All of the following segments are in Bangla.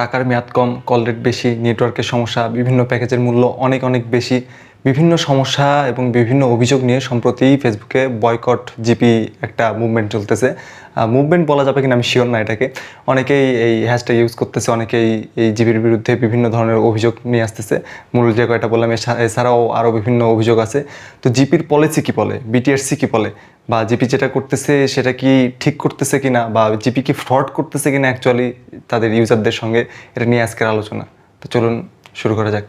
টাকার মেয়াদ কম কল রেট বেশি নেটওয়ার্কের সমস্যা বিভিন্ন প্যাকেজের মূল্য অনেক অনেক বেশি। বিভিন্ন সমস্যা এবং বিভিন্ন অভিযোগ নিয়ে সম্প্রতি ফেসবুকে বয়কট জিপি একটা মুভমেন্ট চলতেছে। মুভমেন্ট বলা যাবে কিনা আমি শিওর না এটাকে। অনেকেই এই হ্যাশট্যাগ ইউজ করতেছে, অনেকেই এই জিপির বিরুদ্ধে বিভিন্ন ধরনের অভিযোগ নিয়ে আসতেছে। মূল যে কয়টা বললাম এছাড়াও আরও বিভিন্ন অভিযোগ আছে। তো জিপির পলিসি কী বলে? বিটিআরসি কী বলে? বা জিপি যেটা করতেছে, সেটা কি ঠিক করতেছে কিনা? বা জিপি কি ফ্রড করতেছে কিনা অ্যাকচুয়ালি তাদের ইউজারদের সঙ্গে? এটা নিয়ে আজকের আলোচনা। তো চলুন শুরু করা যাক।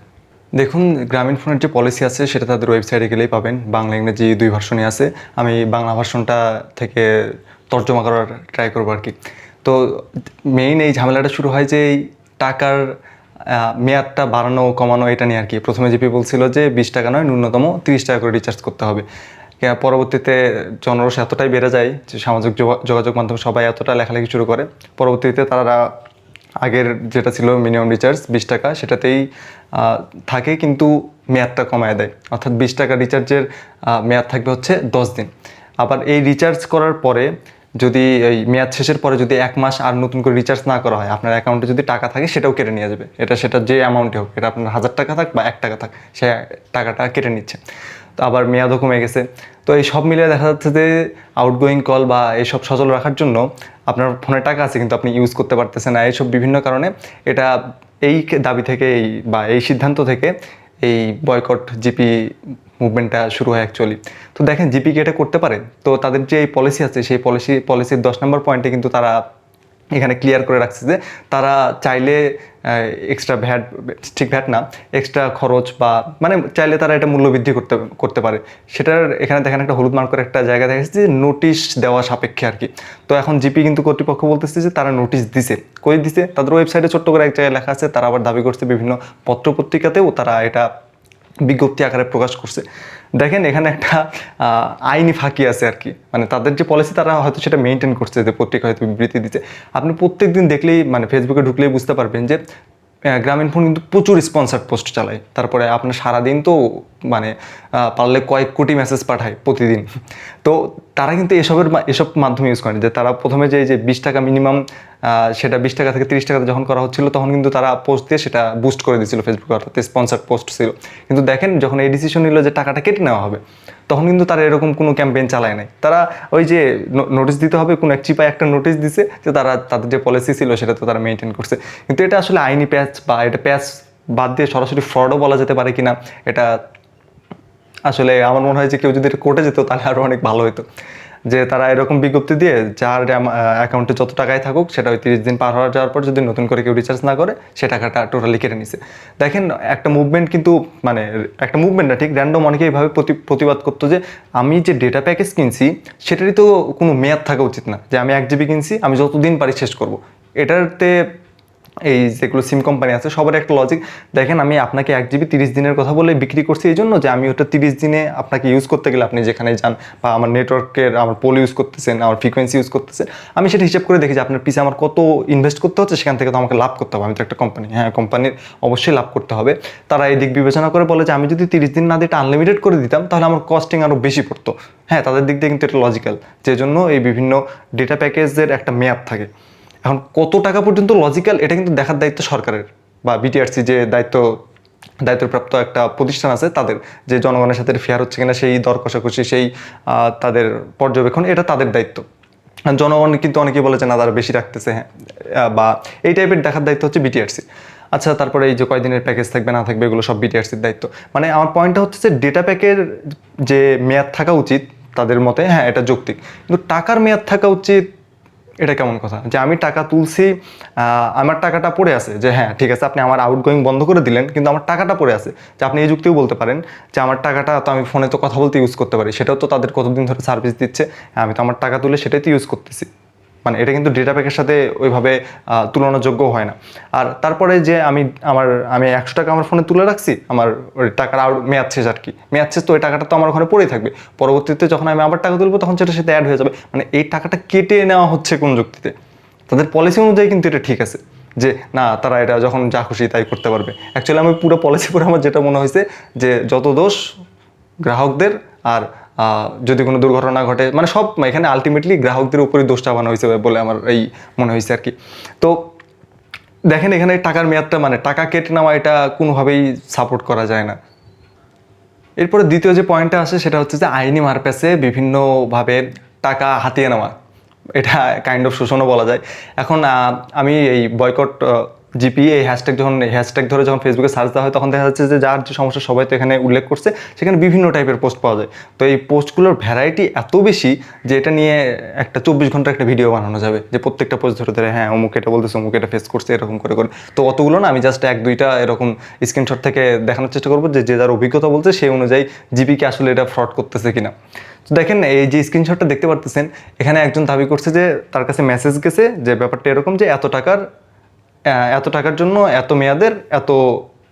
দেখুন, গ্রামীণ ফোনের যে পলিসি আছে, সেটা তাদের ওয়েবসাইটে গেলেই পাবেন। বাংলা, ইংরেজি দুই ভার্সনই আছে। আমি বাংলা ভার্সনটা থেকে তর্জমা করার ট্রাই করব আর কি। তো মেইন এই ঝামেলাটা শুরু হয় যে এই টাকার মেয়াদটা বাড়ানো, কমানো, এটা নিয়ে আর কি। প্রথমে জিপি বলছিল যে বিশ টাকা নয়, ন্যূনতম তিরিশ টাকা করে রিচার্জ করতে হবে। পরবর্তীতে জনরস এতটাই বেড়ে যায় যে সামাজিক যোগাযোগ মাধ্যম সবাই এতটা লেখালেখি শুরু করে। পরবর্তীতে তারা আগের যেটা ছিল মিনিমাম রিচার্জ বিশ টাকা, সেটাতেই থাকে কিন্তু মেয়াদটা কমায় দেয়। অর্থাৎ বিশ টাকা রিচার্জের মেয়াদ থাকবে হচ্ছে দশ দিন। আবার এই রিচার্জ করার পরে যদি এই মেয়াদ শেষের পরে যদি এক মাস আর নতুন করে রিচার্জ না করা হয়, আপনার অ্যাকাউন্টে যদি টাকা থাকে, সেটাও কেটে নিয়ে যাবে। এটা সেটা যে অ্যামাউন্টে হোক, এটা আপনার হাজার টাকা থাক বা এক টাকা থাক, সে টাকাটা কেটে নিচ্ছে। তো আবার মেয়াদও কমে গেছে। তো এই সব মিলিয়ে দেখা যাচ্ছে যে আউটগোয়িং কল বা এইসব সচল রাখার জন্য আপনার ফোনে টাকা আছে কিন্তু আপনি ইউজ করতে পারতেছেন না। এইসব বিভিন্ন কারণে এটা এই দাবি থেকে এই বা এই সিদ্ধান্ত থেকে এই বয়কট জিপি মুভমেন্টটা শুরু হয় অ্যাকচুয়ালি তো দেখেন জিপি কি এটা করতে পারে? তো তাদের যে এই পলিসি আছে, সেই পলিসি পলিসির দশ নম্বর পয়েন্টে কিন্তু তারা এখানে ক্লিয়ার করে রাখছে যে তারা চাইলে এক্সট্রা ভ্যাট ঠিক ভ্যাট না এক্সট্রা খরচ বা মানে চাইলে তারা এটা মূল্য বৃদ্ধি করতে করতে পারে। সেটার এখানে দেখেন একটা হলুদ মার্কের একটা জায়গা দেখা যে নোটিশ দেওয়া সাপেক্ষে আর কি। তো এখন জিপি কিন্তু কর্তৃপক্ষ বলতেছে যে তারা নোটিশ দিছে। কই দিছে? তাদের ওয়েবসাইটে ছোট্ট করে এক জায়গায় লেখা আছে, তারা আবার দাবি করছে বিভিন্ন পত্রপত্রিকাতেও তারা এটা বিজ্ঞপ্তি আকারে প্রকাশ করছে। দেখেন এখানে একটা আইনি ফাঁকি আছে আর কি। মানে তাদের যে পলিসি তারা হয়তো সেটা মেনটেন করছে যে পত্রিকা হয়তো বিবৃতি দিচ্ছে। আপনি প্রত্যেক দিন দেখলেই মানে ফেসবুকে ঢুকলেই বুঝতে পারবেন যে গ্রামীণ ফোন কিন্তু প্রচুর স্পন্সার পোস্ট চালায়। তারপরে আপনার সারাদিন তো মানে পারলে কয়েক কোটি মেসেজ পাঠায় প্রতিদিন। তো তারা কিন্তু এসবের এসব মাধ্যমে ইউজ করেন যে তারা প্রথমে যে যে বিশ টাকা মিনিমাম সেটা বিশ টাকা থেকে তিরিশ টাকা যখন করা হচ্ছিল, তখন কিন্তু তারা পোস্ট দিয়ে সেটা বুস্ট করে দিয়েছিল ফেসবুকে অর্থাৎ স্পন্সার পোস্ট ছিল। কিন্তু দেখেন, যখন এই ডিসিশন নিল যে টাকাটা কেটে নেওয়া হবে, তখন কিন্তু তারা এরকম কোনো ক্যাম্পেইন চালায় নাই। তারা ওই যে নোটিশ দিতে হবে, কোনো এক চিপায় একটা নোটিশ দিছে যে তারা, তাদের যে পলিসি ছিল সেটা তো তারা মেনটেন করছে। কিন্তু এটা আসলে আইনি প্যাচ বা এটা প্যাচ বাদ দিয়ে সরাসরি ফ্রডও বলা যেতে পারে কিনা, এটা আসলে আমার মনে হয় যে কেউ যদি এটা কোর্টে যেত, তাহলে আরও অনেক ভালো হতো যে তারা এরকম বিজ্ঞপ্তি দিয়ে যার অ্যাকাউন্টে যত টাকাই থাকুক, সেটা ওই তিরিশ দিন পার হওয়া যাওয়ার পর যদি নতুন করে কেউ রিচার্জ না করে, সে টাকাটা টোটালি কেটে নিছে। দেখেন, একটা মুভমেন্ট কিন্তু মানে একটা মুভমেন্ট না, ঠিক? র্যান্ডম অনেকে এইভাবে প্রতি, প্রতিবাদ করতো যে, আমি যে ডেটা প্যাকেজ কিনছি, সেটারই তো কোনো মেয়াদ থাকা উচিত না। যে আমি এক জিবি কিনছি, আমি যতদিন পারি শেষ করব। এটাতে এই যেগুলো সিম কোম্পানি আছে, সবার একটা লজিক দেখেন আমি আপনাকে এক জিবি তিরিশ দিনের কথা বলে বিক্রি করছি, এই জন্য যে আমি ওটা তিরিশ দিনে আপনাকে ইউজ করতে গেলে আপনি যেখানে যান বা আমার নেটওয়ার্কের আমার পোল ইউজ করতেছেন, আমার ফ্রিকোয়েন্সি ইউজ করতেছেন, আমি সেটা হিসাব করে দেখি যে আপনার পিছে আমার কত ইনভেস্ট করতে হচ্ছে, সেখান থেকে তো আমাকে লাভ করতে হবে। আমি তো একটা কোম্পানি হ্যাঁ কোম্পানির অবশ্যই লাভ করতে হবে। তারা এই দিক বিবেচনা করে বলে যে আমি যদি তিরিশ দিন না দিয়ে এটা আনলিমিটেড করে দিতাম, তাহলে আমার কস্টিং আরও বেশি পড়তো। হ্যাঁ তাদের দিক দিয়ে কিন্তু এটা লজিক্যাল যে জন্য এই বিভিন্ন ডেটা প্যাকেজের একটা মেয়াদ থাকে। এখন কত টাকা পর্যন্ত লজিক্যাল এটা কিন্তু দেখার দায়িত্ব সরকারের বা বিটিআরসি যে দায়িত্ব, দায়িত্বপ্রাপ্ত একটা প্রতিষ্ঠান আছে তাদের, যে জনগণের সাথে ফেয়ার হচ্ছে কিনা, সেই দর কষাকষি, সেই তাদের পর্যবেক্ষণ, এটা তাদের দায়িত্ব। জনগণ কিন্তু অনেকেই বলে যে না, তারা বেশি রাখতেছে হ্যাঁ বা এই টাইপের দেখার দায়িত্ব হচ্ছে বিটিআরসি আচ্ছা তারপরে এই যে কয়দিনের প্যাকেজ থাকবে, না থাকবে, এগুলো সব বিটিআরসির দায়িত্ব। মানে আমার পয়েন্টটা হচ্ছে যে ডেটা প্যাকের যে মেয়াদ থাকা উচিত তাদের মতে হ্যাঁ এটা যৌক্তিক। কিন্তু টাকার মেয়াদ থাকা উচিত এটা কেমন কথা? যে আমি টাকা তুলছি আমার টাকাটা পড়ে আছে যে হ্যাঁ ঠিক আছে আপনি আমার আউটগোয়িং বন্ধ করে দিলেন কিন্তু আমার টাকাটা পড়ে আছে। যে আপনি এই যুক্তিও বলতে পারেন যে আমার টাকাটা তো আমি ফোনে তো কথা বলতে ইউজ করতে পারি সেটাও তো তাদের কতদিন ধরে সার্ভিস দিচ্ছে হ্যাঁ, আমি তো আমার টাকা তুলে সেটাই তো ইউজ করতেছি। মানে এটা কিন্তু ডেটা প্যাকের সাথে ওইভাবে তুলনাযোগ্য হয় না। আর তারপরে যে আমি আমার, আমি একশো টাকা আমার ফোনে তুলে রাখছি, আমার ওই টাকার আর মেয়াদ শেষ আর কি। মেয়াদ শেষ তো ওই টাকাটা তো আমার ওখানে পড়েই থাকবে। পরবর্তীতে যখন আমি আবার টাকা তুলবো, তখন সেটা সাথে অ্যাড হয়ে যাবে। মানে এই টাকাটা কেটে নেওয়া হচ্ছে কোন যুক্তিতে? তাদের পলিসি অনুযায়ী কিন্তু এটা ঠিক আছে। যে না, তারা এটা যখন যা খুশি তাই করতে পারবে। অ্যাকচুয়ালি আমি পুরো পলিসি পরে আমার যেটা মনে হয়েছে যে, যত দোষ গ্রাহকদের আর যদি কোনো দুর্ঘটনা ঘটে মানে সব, এখানে আলটিমেটলি গ্রাহকদের উপরে দোষ চাপানো হয়েছে বলে আমার এই মনে হয়েছে আর কি। তো দেখেন এখানে টাকার মেয়াদটা মানে টাকা কেটে নেওয়া এটা কোনোভাবেই সাপোর্ট করা যায় না। এরপরে দ্বিতীয় যে পয়েন্টটা আসে সেটা হচ্ছে যে আইনি মারপ্যাসে বিভিন্নভাবে টাকা হাতিয়ে নেওয়া। এটা কাইন্ড অফ শোষণও বলা যায়। এখন আমি এই বয়কট জিপি এই হ্যাশট্যাগ যখন হ্যাশট্যাগ ধরে যখন ফেসবুকে সার্চ দেওয়া হয়, তখন দেখা যাচ্ছে যে যার যে সমস্যা সবাই তো এখানে উল্লেখ করছে, সেখানে বিভিন্ন টাইপের পোস্ট পাওয়া যায়। তো এই পোস্টগুলোর ভ্যারাইটি এত বেশি যে এটা নিয়ে একটা চব্বিশ ঘণ্টা একটা ভিডিও বানানো যাবে, যে প্রত্যেকটা পোস্ট ধরে ধরে হ্যাঁ অমুক এটা বলতেছে, অমুক এটা ফেস করছে, এরকম করে করে। তো অতগুলো না, আমি জাস্ট এক, দুইটা এরকম স্ক্রিনশট থেকে দেখানোর চেষ্টা করব যে যে যার অভিজ্ঞতা বলছে সেই অনুযায়ী জিপিকে আসলে এটা ফ্রড করতেছে কিনা। তো দেখেন, এই যে স্ক্রিনশটটা দেখতে পারতেছেন, এখানে একজন দাবি করছে যে, তার কাছে মেসেজ গেছে যে, ব্যাপারটা এরকম যে, এত টাকার এত টাকার জন্য, এত মেয়াদের, এত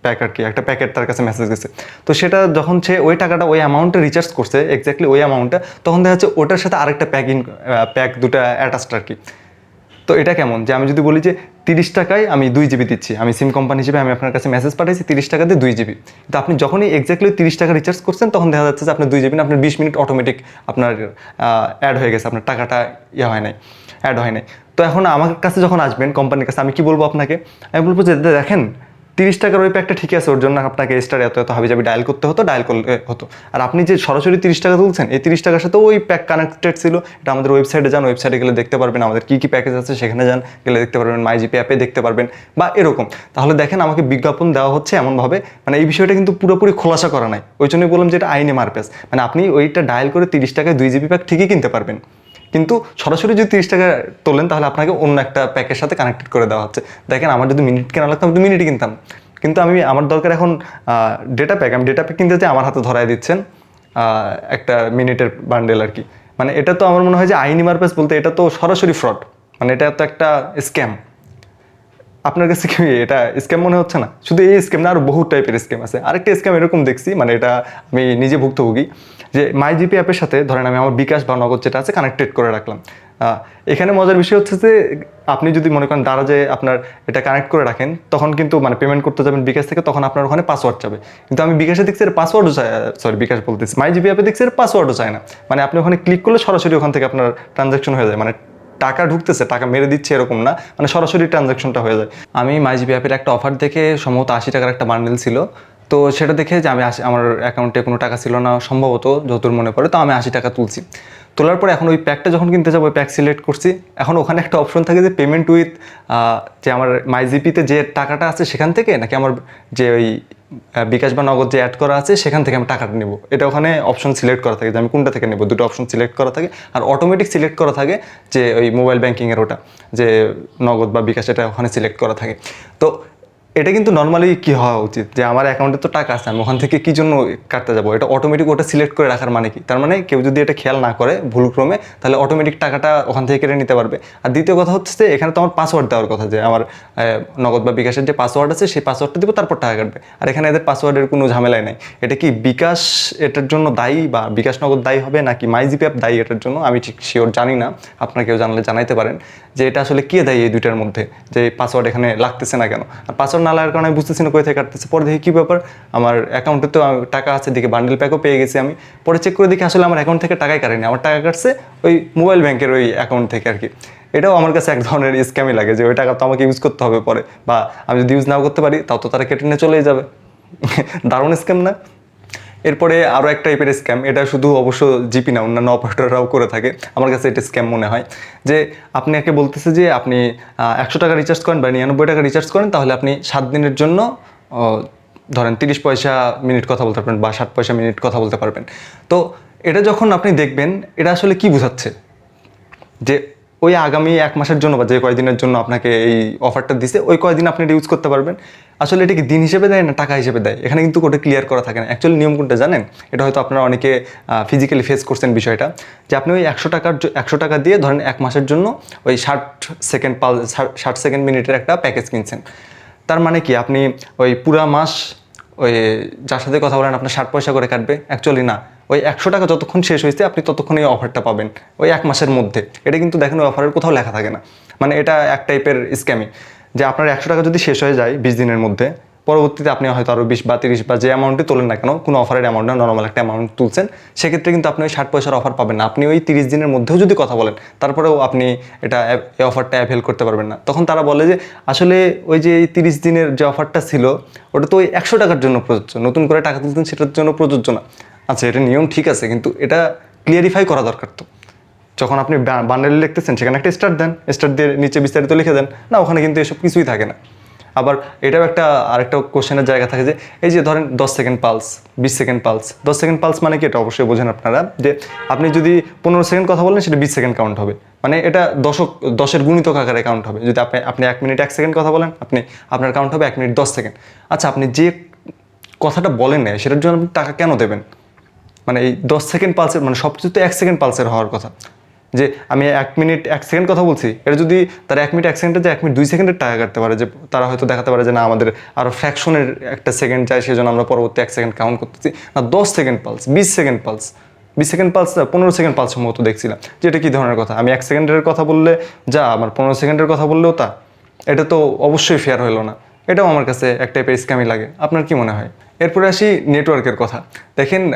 প্যাক আর কি? একটা প্যাকেট তার কাছে মেসেজ গেছে। তো সেটা যখন সে ওই টাকাটা ওই অ্যামাউন্টে রিচার্জ করছে এক্স্যাক্টলি ওই অ্যামাউন্টটা তখন দেখা যাচ্ছে ওটার সাথে আরেকটা প্যাক প্যাক দুটা অ্যাটাচড আর কি। তো এটা কেমন? যে আমি যদি বলি যে তিরিশ টাকায় আমি দুই জিবি দিচ্ছি, আমি সিম কোম্পানি হিসেবে আমি আপনার কাছে মেসেজ পাঠাইছি, তিরিশ টাকাতে দুই জিবি তো আপনি যখনই এক্স্যাক্টলি তিরিশ টাকা রিচার্জ করছেন, তখন দেখা যাচ্ছে যে আপনার দুই জিবি না আপনার বিশ মিনিট অটোমেটিক আপনার অ্যাড হয়ে গেছে, আপনার টাকাটা ইয়ে হয় নাই অ্যাড হয় নাই। তো এখন আমার কাছে যখন আসবেন কোম্পানির কাছে, আমি কি বলব আপনাকে? আমি বলব যে দেখেন, তিরিশ টাকার ওই প্যাকটা ঠিক আছে, ওর জন্য আপনাকে এক্সট্রা এত এত হাবি যাবি ডায়াল করতে হতো ডায়াল করলে হতো। আর আপনি যে সরাসরি তিরিশ টাকা তুলছেন, এই তিরিশ টাকার সাথে ওই প্যাক কানেক্টেড ছিল, এটা আমাদের ওয়েবসাইটে যান ওয়েবসাইটে গেলে দেখতে পারবেন আমাদের কী কী প্যাকেজ আছে, সেখানে যান, গেলে দেখতে পারবেন মাই জিপি অ্যাপে দেখতে পারবেন, বা এরকম। তাহলে দেখেন, আমাকে বিজ্ঞাপন দেওয়া হচ্ছে এমনভাবে মানে এই বিষয়টা কিন্তু পুরোপুরি খোলাসা করা নাই। ওই জন্যই বললাম যে, এটা আইনে মারপেস মানে আপনি ওইটা ডায়াল করে তিরিশ টাকায় দুই জিবি প্যাক ঠিকই কিনতে পারবেন। কিন্তু সরাসরি যদি তিরিশ টাকা তোলেন, তাহলে আপনাকে অন্য একটা প্যাকের সাথে কানেক্টেড করে দেওয়া হচ্ছে। দেখেন, আমার যদি মিনিট কেনা লাগতো, আমি তো কিনতাম। কিন্তু আমি, আমার দরকার এখন ডেটা প্যাক আমি ডেটা প্যাক কিনতে চাই আমার হাতে ধরাই দিচ্ছেন একটা মিনিটের বান্ডেল আর কি। মানে এটা তো আমার মনে হয় যে আইনি মারপেস বলতে এটা তো সরাসরি ফ্রড মানে এটা তো একটা স্ক্যাম আপনার কাছে কি এটা স্ক্যাম মনে হচ্ছে না? শুধু এই স্ক্যাম না আরও বহু টাইপের স্ক্যাম আছে। আরেকটা স্ক্যাম এরকম দেখছি মানে এটা আমি নিজে ভুক্তভোগী, যে মাই জিপি অ্যাপের সাথে ধরেন আমি আমার বিকাশ বা নগদ যেটা আছে কানেক্টেড করে রাখলাম। এখানে মজার বিষয় হচ্ছে যে, আপনি যদি মনে করেন দ্বারা যে আপনার এটা কানেক্ট করে রাখেন, তখন কিন্তু মানে পেমেন্ট করতে যাবেন বিকাশ থেকে, তখন আপনার ওখানে পাসওয়ার্ড চাবে। কিন্তু আমি বিকাশে দেখছি এর পাসওয়ার্ডও চাই সরি বিকাশ বলতেছি মাই জিপি অ্যাপে দেখছি এর পাসওয়ার্ডও চায় না। মানে আপনি ওখানে ক্লিক করলে সরাসরি ওখান থেকে আপনার ট্রানজাকশন হয়ে যায় মানে টাকা ঢুকতেছে, টাকা মেরে দিচ্ছে এরকম না মানে সরাসরি ট্রানজাকশনটা হয়ে যায়। আমি মাইজিবি অ্যাপের একটা অফার দেখে সম্ভবত আশি টাকার একটা বান্ডেল ছিল। তো সেটা দেখে যে আমি আমার অ্যাকাউন্টে কোনো টাকা ছিল না, সম্ভবত যতদূর মনে পড়ে, তো আমি আশি টাকা তুলছি। তোলার পরে এখন ওই প্যাকটা যখন কিনতে যাব, ওই প্যাক সিলেক্ট করছি, এখন ওখানে একটা অপশন থাকে যে পেমেন্ট উইথ যে আমার মাইজিপিতে যে টাকাটা আছে সেখান থেকে, নাকি আমার যে ওই বিকাশ বা নগদ যে অ্যাড করা আছে সেখান থেকে আমি টাকাটা নেব। এটা ওখানে অপশন সিলেক্ট করা থাকে, যে আমি কোনটা থেকে নেব, দুটো অপশন সিলেক্ট করা থাকে, আর অটোমেটিক সিলেক্ট করা থাকে যে ওই মোবাইল ব্যাঙ্কিংয়ের ওটা, যে নগদ বা বিকাশ এটা ওখানে সিলেক্ট করা থাকে। তো এটা কিন্তু নর্মালি কি হওয়া উচিত? যে আমার অ্যাকাউন্টে তো টাকা আছে, আমি ওখান থেকে কি জন্য কাটতে যাব? এটা অটোমেটিক ওটা সিলেক্ট করে রাখার মানে কি? তার মানে কেউ যদি এটা খেয়াল না করে ভুলক্রমে, তাহলে অটোমেটিক টাকাটা ওখান থেকে কেটে নিতে পারবে। আর দ্বিতীয় কথা হচ্ছে, এখানে তো আমার পাসওয়ার্ড দেওয়ার কথা যে আমার নগদ বা বিকাশের যে পাসওয়ার্ড আছে, সেই পাসওয়ার্ডটা দিব, তারপর টাকা কাটবে। আর এখানে এদের পাসওয়ার্ডের কোনো ঝামেলাই নাই। এটা কি বিকাশ এটার জন্য দায়ী বা বিকাশ নগদ দায়ী হবে, নাকি মাইজিপি অ্যাপ দায়ী এটার জন্য? আমি ঠিক শিওর জানি না। আপনারা কেউ জানলে জানাইতে পারেন যে এটা আসলে কে দায়ী এই দুইটার মধ্যে? যে পাসওয়ার্ড এখানে লাগতেছে না কেন? আর পাসওয়ার্ড না লাগার কারণে বুঝতেছি না কোথায় থেকে কাটতেছে। পরে দেখি কী ব্যাপার, আমার অ্যাকাউন্টে তো টাকা আছে, দেখি বান্ডেল প্যাকও পেয়ে গেছি আমি। পরে চেক করে দেখি আসলে আমার অ্যাকাউন্ট থেকে টাকাই কাটেনি। আমার টাকা কাটছে ওই মোবাইল ব্যাংকের ওই অ্যাকাউন্ট থেকে আর কি। এটাও আমার কাছে এক ধরনের স্ক্যামই লাগে যে ওই টাকা তো আমাকে ইউজ করতে হবে পরে। বা আমি যদি ইউজ নাও করতে পারি, তাও তো তারা কেটে নিয়ে চলেই যাবে। দারুণ স্ক্যাম না? এরপরে আরও একটা টাইপের স্ক্যাম এটা শুধু অবশ্য জিপি না, অন্যান্য অপারেটররাও করে থাকে। আমার কাছে এটা স্ক্যাম মনে হয়। যে আপনি একে বলতেছে যে আপনি একশো টাকা রিচার্জ করেন বা নিরানব্বই টাকা রিচার্জ করেন, তাহলে আপনি সাত দিনের জন্য ধরেন তিরিশ পয়সা মিনিট কথা বলতে পারবেন বা ষাট পয়সা মিনিট কথা বলতে পারবেন। তো এটা যখন আপনি দেখবেন, এটা আসলে কি বোঝাচ্ছে? যে ওই আগামী এক মাসের জন্য বা যে কয়দিনের জন্য আপনাকে এই অফারটা দিছে, ওই কয়দিন আপনি এটা ইউজ করতে পারবেন। আসলে এটা কি দিন হিসেবে দেয় না টাকা হিসেবে দেয়? এখানে কিন্তু ওটা ক্লিয়ার করা থাকে না। অ্যাকচুয়ালি নিয়ম কোনটা জানেন? এটা হয়তো আপনারা অনেকে ফিজিক্যালি ফেস করছেন বিষয়টা। যে আপনি ওই একশো টাকার একশো টাকা দিয়ে ধরেন এক মাসের জন্য ওই ষাট সেকেন্ড পাল, ষাট সেকেন্ড মিনিটের একটা প্যাকেজ কিনছেন। তার মানে কি? আপনি ওই পুরা মাস ওই যার সাথে কথা বলেন, আপনার ষাট পয়সা করে কাটবে। অ্যাকচুয়ালি না। ওই একশো টাকা যতক্ষণ শেষ হয়েছে, আপনি ততক্ষণ এই অফারটা পাবেন। ওই এক মাসের মধ্যে। এটা কিন্তু দেখেন, ওই অফারের কোথাও লেখা থাকে না। মানে এটা এক টাইপের স্ক্যামই যে আপনার একশো টাকা যদি শেষ হয়ে যায় বিশ দিনের মধ্যে, পরবর্তীতে আপনি হয়তো আরও বিশ বা তিরিশ বা যে অ্যামাউন্টে তোলেন না কেন, কোনো অফারের অ্যামাউন্ট না নর্মাল একটা অ্যামাউন্ট তুলছেন, সেক্ষেত্রে কিন্তু আপনি ওই ষাট পয়সার অফার পাবেন না। আপনি ওই তিরিশ দিনের মধ্যেও যদি কথা বলেন, তারপরেও আপনি এটা এই অফারটা অ্যাভেল করতে পারবেন না। তখন তারা বলে যে, আসলে ওই যে এই তিরিশ দিনের যে অফারটা ছিল, ওটা তো ওই একশো টাকার জন্য প্রযোজ্য, নতুন করে টাকা তুলতেন সেটার জন্য প্রযোজ্য না। আচ্ছা এটা নিয়ম ঠিক আছে, কিন্তু এটা ক্লিয়ারিফাই করা দরকার তো। যখন আপনি বান্ডেল লিখতেছেন, সেখানে একটা স্টার্ট দেন স্টার্ট দিয়ে নিচে বিস্তারিত লিখে দেন, না, ওখানে কিন্তু এসব কিছুই থাকে না। আবার এটাও একটা, আরেকটা কোশ্চেনের জায়গা থাকে যে, এই যে ধরেন দশ সেকেন্ড পালস বিশ সেকেন্ড পালস দশ সেকেন্ড পালস মানে কি? এটা অবশ্যই বোঝেন আপনারা, যে আপনি যদি পনেরো সেকেন্ড কথা বলেন, সেটা বিশ সেকেন্ড কাউন্ট হবে। মানে এটা দশক, দশের গুণিতক আকারে কাউন্ট হবে। যদি আপনি আপনি এক মিনিট এক সেকেন্ড কথা বলেন, আপনি, আপনার কাউন্ট হবে এক মিনিট দশ সেকেন্ড আচ্ছা আপনি যে কথাটা বলেন না সেটার জন্য আপনি টাকা কেন দেবেন? মানে এই দশ সেকেন্ড পালসের মানে সব কিছু তো এক সেকেন্ড পালসের হওয়ার কথা। যে আমি এক মিনিট, এক সেকেন্ড কথা বলছি, এটা যদি তারা এক মিনিট, এক সেকেন্ডে যে এক মিনিট, দুই সেকেন্ডের টাকা কাটতে পারে যে তারা হয়তো দেখাতে পারে যে না, আমাদের আরও ফ্র্যাকশনের একটা সেকেন্ড চাই, সেজন্য আমরা পরবর্তী এক সেকেন্ড কাউন্ট করতেছি। না, দশ সেকেন্ড পালস বিশ সেকেন্ড পালস বিশ সেকেন্ড পালস পনেরো সেকেন্ড পালস সম্ভবত দেখছিলাম। যে এটা কী ধরনের কথা? আমি এক সেকেন্ডের কথা বললে, যা, আমার পনেরো সেকেন্ডের কথা বললেও তা। এটা তো অবশ্যই ফেয়ার হলো না। এটাও আমার কাছে এক টাইপের স্ক্যামই লাগে। আপনার কি মনে হয়? এরপরে আসি নেটওয়ার্কের কথা। দেখেন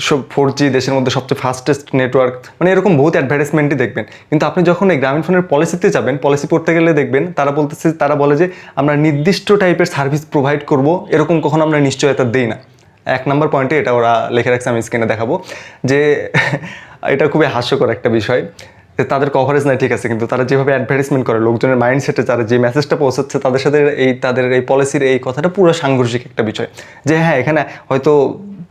সব ফোর জি দেশের মধ্যে সবচেয়ে ফাস্টেস্ট নেটওয়ার্ক মানে এরকম বহুত অ্যাডভার্টাইজমেন্টই দেখবেন। কিন্তু আপনি যখন এই গ্রামীণ ফোনের পলিসিতে যাবেন পলিসি পড়তে গেলে দেখবেন, তারা বলতেছে, তারা বলে যে, আমরা নির্দিষ্ট টাইপের সার্ভিস প্রোভাইড করব, এরকম কখনো আমরা নিশ্চয়তা দিই না। এক নম্বর পয়েন্টে এটা ওরা লেখে রাখছে, আমি স্ক্রিনে দেখাবো। যে, এটা খুবই হাস্যকর একটা বিষয়। তাদের কভারেজ নাই, ঠিক আছে, কিন্তু তারা যেভাবে অ্যাডভার্টাইজমেন্ট করে, লোকজনের মাইন্ডসেটে যারা যে মেসেজটা পৌঁছাচ্ছে, তাদের সাথে এই, তাদের এই পলিসির এই কথাটা পুরো সাংঘর্ষিক একটা বিষয়। যে হ্যাঁ এখানে হয়তো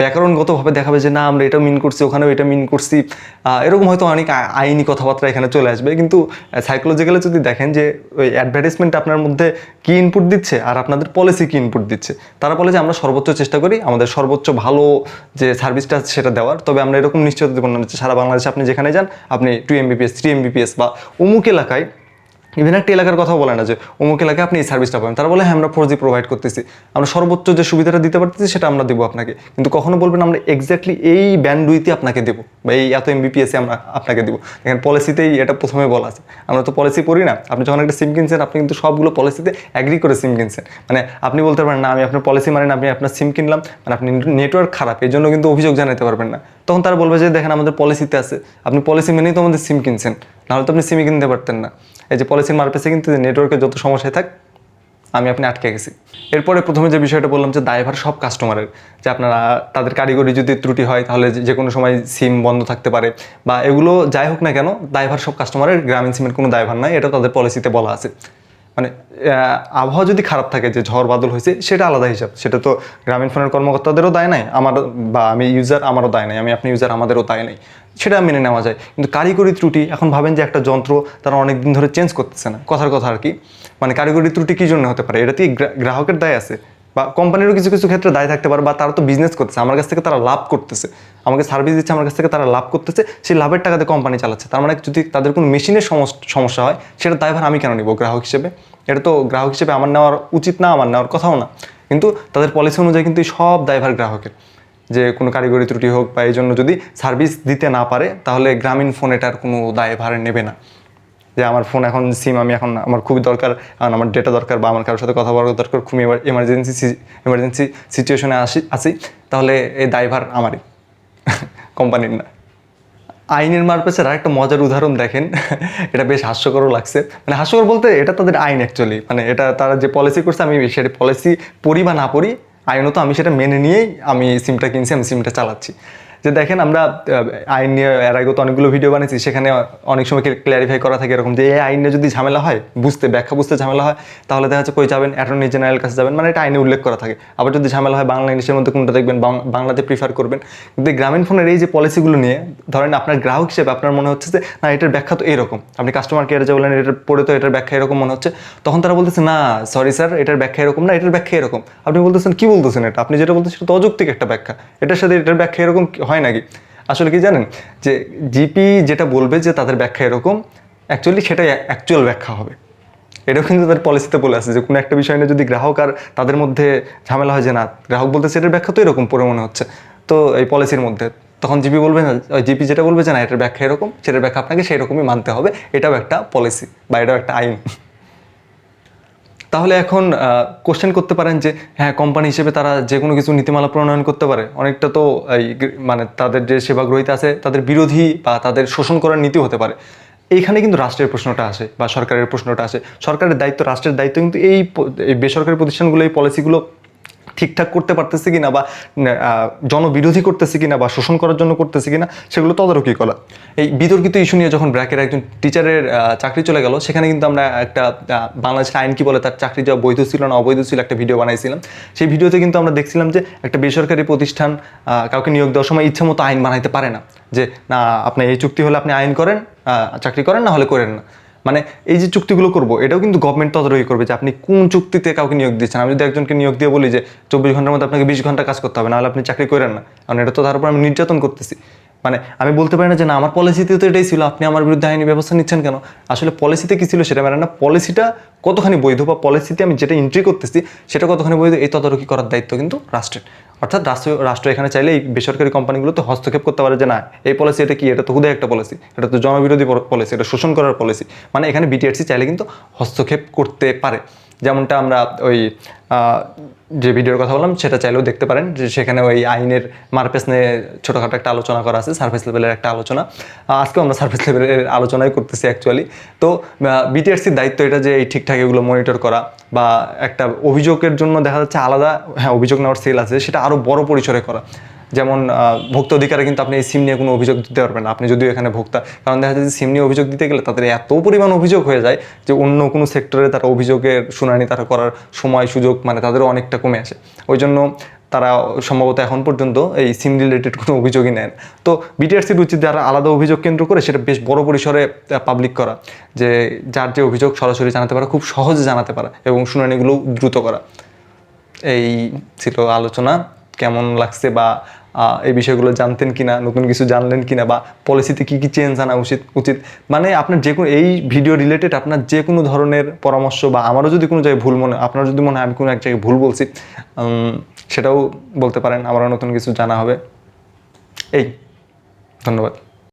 ব্যাকরণগতভাবে দেখাবে যে না, আমরা এটা মিন করছি, ওখানেও এটা মিন করছি। এরকম হয়তো অনেক আইনি কথাবার্তা এখানে চলে আসবে, কিন্তু সাইকোলজিক্যালি যদি দেখেন যে ওই অ্যাডভার্টাইজমেন্ট আপনার মধ্যে কি ইনপুট দিচ্ছে, আর আপনাদের পলিসি কি ইনপুট দিচ্ছে, তারা বলে যে আমরা সর্বোচ্চ চেষ্টা করি, আমাদের সর্বোচ্চ ভালো যে সার্ভিসটা সেটা দেওয়ার, তবে আমরা এরকম নিশ্চয়তা দেবো না সারা বাংলাদেশে আপনি যেখানে যান, আপনি টু এমবিপিএস থ্রি এমবিপিএস বা অমুক এলাকায় ইভেন একটা এলাকার কথাও বলে না যে, অমুক এলাকায় আপনি এই সার্ভিসটা পাবেন। তারা বলে হ্যাঁ আমরা ফোর জি প্রোভাইড করতেছি। আমরা সর্বোচ্চ যে সুবিধাটা দিতে পারতেছি, সেটা আমরা দেবো আপনাকে। কিন্তু কখনো বলবেন আমরা এক্স্যাক্টলি এই ব্যান্ডউইতে আপনাকে দেবো বা এই এত এমবিপিএসে আমরা আপনাকে দেবো। এখানে পলিসিতেই এটা প্রথমে বলা আছে। আমরা তো পলিসি পড়ি না। আপনি যখন একটা সিম কিনছেন, আপনি কিন্তু সবগুলো পলিসিতে অ্যাগ্রি করে সিম কিনছেন। মানে আপনি বলতে পারেন, না, আমি আপনার পলিসি মানে না, আমি আপনার সিম কিনলাম। মানে আপনি নেটওয়ার্ক খারাপ, এই জন্য কিন্তু অভিযোগ জানাতে পারবেন না। তখন তারা বলবে যে, দেখেন, আমাদের পলিসিতে আছে। আপনি পলিসি মেনেই তো আমাদের সিম কিনছেন। নাহলে তো আপনি সিমই কিনতে পারতেন না। এই যে পলিসির মারপেসে কিন্তু নেটওয়ার্কের যত সমস্যায় থাক, আমি আপনি আটকে গেছি। এরপরে প্রথমে যে বিষয়টা বললাম যে দায়ভার সব কাস্টমারের যে আপনারা, তাদের কারিগরি যদি ত্রুটি হয়, তাহলে যে- কোনো সময় সিম বন্ধ থাকতে পারে, বা এগুলো যাই হোক না কেন দায়ভার সব কাস্টমারের গ্রামীণ সিমের কোনো দায়ভার নাই, এটা তাদের পলিসিতে বলা আছে। মানে আবহাওয়া যদি খারাপ থাকে, যে ঝড় বাদল হয়েছে, সেটা আলাদা হিসাব। সেটা তো গ্রামীণ ফোনের কর্মকর্তাদেরও দায় নাই, আমার বা আমি ইউজার আমারও দায় নাই, আমি আপনি ইউজার আমাদেরও দায় নাই। সেটা মেনে নেওয়া যায়। কিন্তু কারিগরি ত্রুটি, এখন ভাবেন যে একটা যন্ত্র তারা অনেক দিন ধরে চেঞ্জ করতেছে না। কথার কথা আর কি। মানে কারিগরি ত্রুটি কী জন্য হতে পারে? এটা কি গ্রাহকের দায় আছে? বা কোম্পানিরও কিছু কিছু ক্ষেত্রে দায় থাকতে পারে বা তারা তো বিজনেস করতেছে, আমার কাছ থেকে তারা লাভ করতেছে। আমাকে সার্ভিস দিচ্ছে, আমার কাছ থেকে তারা লাভ করতেছে, সেই লাভের টাকাতে কোম্পানি চালাচ্ছে। তার মানে যদি তাদের কোনো মেশিনের সমস- সমস্যা হয়, সেটা দায়ভার আমি কেন নিব গ্রাহক হিসেবে? এটা তো গ্রাহক হিসেবে আমার নেওয়ার উচিত না, আমার নেওয়ার কথাও না। কিন্তু তাদের পলিসি অনুযায়ী কিন্তু সব দায়ভার গ্রাহকের। যে কোনো কারিগরি ত্রুটি হোক বা এই জন্য যদি সার্ভিস দিতে না পারে, তাহলে গ্রামীণ ফোন এটার কোনো দায়ভার নেবে না। যে আমার ফোন এখন সিম আমি এখন আমার খুবই দরকার কারণ আমার ডেটা দরকার বা আমার কারোর সাথে কথা বলার দরকার, খুব এমার্জেন্সি এমার্জেন্সি সিচুয়েশনে আসি আসি তাহলে এই দায়ভার আমারই কোম্পানির না। আইনের মারপেসের আরেকটা মজার উদাহরণ দেখেন, এটা বেশ হাস্যকরও লাগছে। মানে হাস্যকর বলতে এটা তাদের আইন অ্যাকচুয়ালি মানে এটা তারা যে পলিসি করছে আমি সেটা পলিসি পড়ি বা না পড়ি আইনত আমি সেটা মেনে নিয়েই আমি সিমটা কিনছি, আমি সিমটা চালাচ্ছি। যে দেখেন আমরা আইন নিয়ে এর আগে তো অনেকগুলো ভিডিও বানিয়েছি, সেখানে অনেক সময় ক্ল্যারিফাই করা থাকে এরকম যে এই আইনে যদি ঝামেলা হয়, বুঝতে, ব্যাখ্যা বুঝতে ঝামেলা হয়, তাহলে দেখা যাচ্ছে কই যাবেন? অ্যাটর্নি জেনারেল কাছে যাবেন। মানে এটা আইনে উল্লেখ করা থাকে। আবার যদি ঝামেলা হয়, বাংলা ইংলিশের মধ্যে কোনটা দেখবেন? বাংলাতে প্রিফার করবেন। কিন্তু গ্রামীণ ফোনের এই যে পলিসিগুলো নিয়ে, ধরেন আপনার গ্রাহক হিসেবে আপনার মনে হচ্ছে যে, না, এটার ব্যাখ্যা তো এরকম। আপনি কাস্টমার কেয়ারে যে বললেন, এটার পড়ে তো এটার ব্যাখ্যা এরকম মনে হচ্ছে। তখন তারা বলতেছে, না সরি স্যার এটার ব্যাখ্যা এরকম না, এটার ব্যাখ্যা এরকম। আপনি বলতেছেন, কি বলতেছেন এটা? আপনি যেটা বলতেছেন, সেটা তো অযৌক্তিক একটা ব্যাখ্যা। এটার সাথে এটার ব্যাখ্যা এরকম হয় নাকি? আসলে কি জানেন? যে জিপি যেটা বলবে যে তাদের ব্যাখ্যা এরকম অ্যাকচুয়ালি সেটাই অ্যাকচুয়াল ব্যাখ্যা হবে। এটাও কিন্তু তাদের পলিসিতে বলে আছে যে কোনো একটা বিষয় নিয়ে যদি গ্রাহক আর তাদের মধ্যে ঝামেলা হয় যে না, গ্রাহক বলতে এটার ব্যাখ্যা তো এরকম পরে মনে হচ্ছে। তো এই পলিসির মধ্যে তখন জিপি বলবে না জিপি যেটা বলবে যে না, এটার ব্যাখ্যা এরকম, সেটার ব্যাখ্যা আপনাকে সেই রকমই মানতে হবে। এটাও একটা পলিসি বা এটাও একটা আইন। তাহলে এখন কোশ্চেন করতে পারেন যে হ্যাঁ কোম্পানি হিসেবে তারা যে কোনো কিছু নীতিমালা প্রণয়ন করতে পারে। অনেকটা তো এই মানে তাদের যে সেবা গ্রহীতা আছে, তাদের বিরোধী বা তাদের শোষণ করার নীতি হতে পারে। এইখানে কিন্তু রাষ্ট্রের প্রশ্নটা আসে বা সরকারের প্রশ্নটা আসে। সরকারের দায়িত্ব, রাষ্ট্রের দায়িত্ব কিন্তু এই বেসরকারি প্রতিষ্ঠানগুলো, এই পলিসিগুলো ঠিকঠাক করতে পারতেছে কিনা বা জনবিরোধী করতেছে কিনা বা, শোষণ করার জন্য করতেছে কিনা, সেগুলো তদারকি করা। এই বিতর্কিত ইস্যু নিয়ে যখন ব্র্যাকের একজন টিচারের চাকরি চলে গেল, সেখানে কিন্তু আমরা একটা বাংলাদেশের আইন কি বলে, তার চাকরি যা বৈধ ছিল না, অবৈধ ছিল একটা ভিডিও বানাইছিলাম। সেই ভিডিওতে কিন্তু আমরা দেখছিলাম যে, একটা বেসরকারি প্রতিষ্ঠান কাউকে নিয়োগ দেওয়ার সময় ইচ্ছে মতো আইন বানাইতে পারে না। যে, না, আপনি এই চুক্তি হলে আপনি আইন করেন চাকরি করেন, না হলে করেন না। মানে এই যে চুক্তিগুলো করব, এটাও কিন্তু গভর্নমেন্ট তদারকি করবে যে আপনি কোন চুক্তিতে কাউকে নিয়োগ দিচ্ছেন। আমি যদি একজনকে নিয়োগ দিয়ে বলি যে চব্বিশ ঘণ্টার মধ্যে আপনাকে বিশ ঘণ্টা কাজ করতে হবে, নাহলে আপনি চাকরি করেন না। কারণ এটা তো তার উপর আমি নির্যাতন করতেছি। মানে আমি বলতে পারি না যে না, আমার পলিসিতে তো এটাই ছিল, আপনি আমার বিরুদ্ধে আইনি ব্যবস্থা নিচ্ছেন কেন? আসলে পলিসিতে কী ছিল সেটা মানে না পলিসিটা কতখানি বৈধ বা পলিসিতে আমি যেটা এন্ট্রি করতেছি, সেটা কতখানি বৈধ, এই তদারকি করার দায়িত্ব কিন্তু রাষ্ট্রের। অর্থাৎ রাষ্ট্র রাষ্ট্র এখানে চাইলে এই বেসরকারি কোম্পানিগুলোতে হস্তক্ষেপ করতে পারে যে না, এই পলিসি এটা কি? এটা তো হুদে একটা পলিসি এটা তো জনবিরোধী পলিসি এটা শোষণ করার পলিসি মানে এখানে বিটিআরসি চাইলে কিন্তু হস্তক্ষেপ করতে পারে। যেমনটা আমরা ওই যে ভিডিওর কথা বললাম, সেটা চাইলেও দেখতে পারেন যে সেখানে ওই আইনের মারপেস নিয়ে ছোটোখাটো একটা আলোচনা করা আছে সার্ভিস লেভেলের একটা আলোচনা। আজকে আজকেও আমরা সার্ভিস লেভেলের আলোচনাই করতেছি অ্যাকচুয়ালি তো বিটিআরসির দায়িত্ব এটা যে এই ঠিকঠাক এগুলো মনিটর করা বা একটা অভিযোগের জন্য দেখা যাচ্ছে আলাদা হ্যাঁ অভিযোগ নেওয়ার সেল আছে, সেটা আরও বড় পরিসরে করা। যেমন ভোক্তা অধিকারে কিন্তু আপনি এই সিম নিয়ে কোনো অভিযোগ দিতে পারবেন আপনি যদিও এখানে ভোক্তা, কারণ দেখা যাচ্ছে সিম নিয়ে অভিযোগ দিতে গেলে তাদের এত পরিমাণ অভিযোগ হয়ে যায় যে অন্য কোনো সেক্টরে তারা অভিযোগের শুনানি তারা করার সময়, সুযোগ মানে তাদেরও অনেকটা কমে আসে। ওই জন্য তারা সম্ভবত এখন পর্যন্ত এই সিম রিলেটেড কোনো অভিযোগই নেন। তো বিটিআরসির উচিত যারা আলাদা অভিযোগ কেন্দ্র করে সেটা বেশ বড় পরিসরে পাবলিক করা। যে যার যে অভিযোগ সরাসরি জানাতে পারা, খুব সহজে জানাতে পারা এবং শুনানিগুলো দ্রুত করা। এই ছিল আলোচনা। কেমন লাগছে বা এই বিষয়গুলো জানতেন কিনা, নতুন কিছু জানলেন কিনা বা পলিসিতে কী কী চেঞ্জ আনা উচিত উচিত? মানে আপনার যে কোনো, এই ভিডিও রিলেটেড আপনার যে কোনো ধরনের পরামর্শ বা আমারও যদি কোনো জায়গায় ভুল মনে আপনার যদি মনে হয় আমি কোনো এক জায়গায় ভুল বলছি সেটাও বলতে পারেন, আমারও নতুন কিছু জানা হবে। এই, ধন্যবাদ।